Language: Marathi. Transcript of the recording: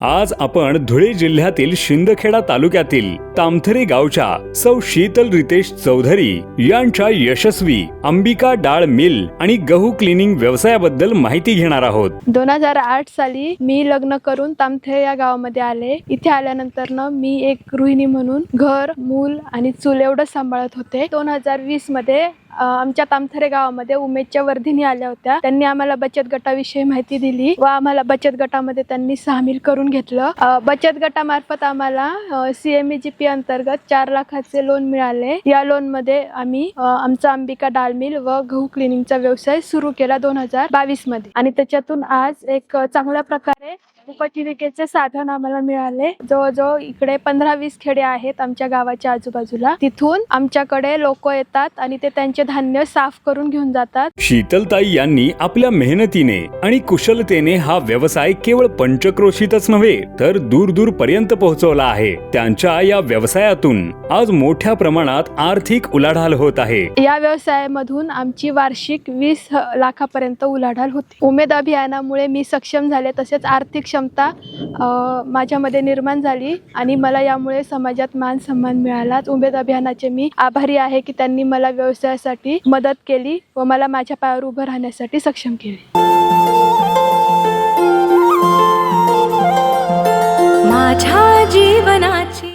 आज आपण धुळे जिल्ह्यातील शिंदखेडा तालुक्यातील तामथरे गावच्या सौ शीतल रितेश चौधरी यांच्या यशस्वी अंबिका डाळ मिल आणि गहू क्लिनिंग व्यवसायाबद्दल माहिती घेणार आहोत. दोन हजार आठ साली मी लग्न करून तामथरे या गावामध्ये आले. इथे आल्यानंतर न मी एक गृहिणी म्हणून घर मूल आणि चूल एवढं सांभाळत होते. दोन हजार वीसमध्ये आमच्या तामथरे गावामध्ये उमेदच्या वर्धिनी आल्या होत्या. त्यांनी आम्हाला बचत गटाविषयी माहिती दिली व आम्हाला बचत गटामध्ये त्यांनी सामील करून घेतलं. बचत गटामार्फत आम्हाला सीएमई जी पी अंतर्गत चार लाखाचे लोन मिळाले. या लोनमध्ये आम्ही आमचा अंबिका डाळ मिल व गहू क्लिनिंगचा व्यवसाय सुरू केला दोन हजार बावीसमध्ये. आणि त्याच्यातून आज एक चांगल्या प्रकारे उपजीविकेचे साधन आम्हाला मिळाले. जवळजवळ इकडे पंधरा वीस खेडे आहेत आमच्या गावाच्या आजूबाजूला. तिथून आमच्याकडे लोक येतात आणि ते त्यांचे धान्य साफ करून घेऊन जातात. शीतलताई यांनी आपल्या मेहनतीने आणि कुशलतेने हा व्यवसाय केवळ पंचक्रोशीतच नव्हे तर दूर दूर पर्यंत पोहोचवला आहे. त्यांच्या या व्यवसायातून आज मोठ्या प्रमाणात आर्थिक उलाढाल होत आहे. या व्यवसायामधून आमची वार्षिक वीस लाखापर्यंत उलाढाल होती. उमेद अभियानामुळे मी सक्षम झाले तसेच आर्थिक क्षमता माझ्यामध्ये निर्माण झाली आणि मला यामुळे समाजात मान सन्मान मिळाला. उमेद अभियानाचे मी आभारी आहे की त्यांनी मला व्यवसायासाठी मदत केली व मला माझ्या पायावर उभं राहण्यासाठी सक्षम केले. माझ्या जीवनाची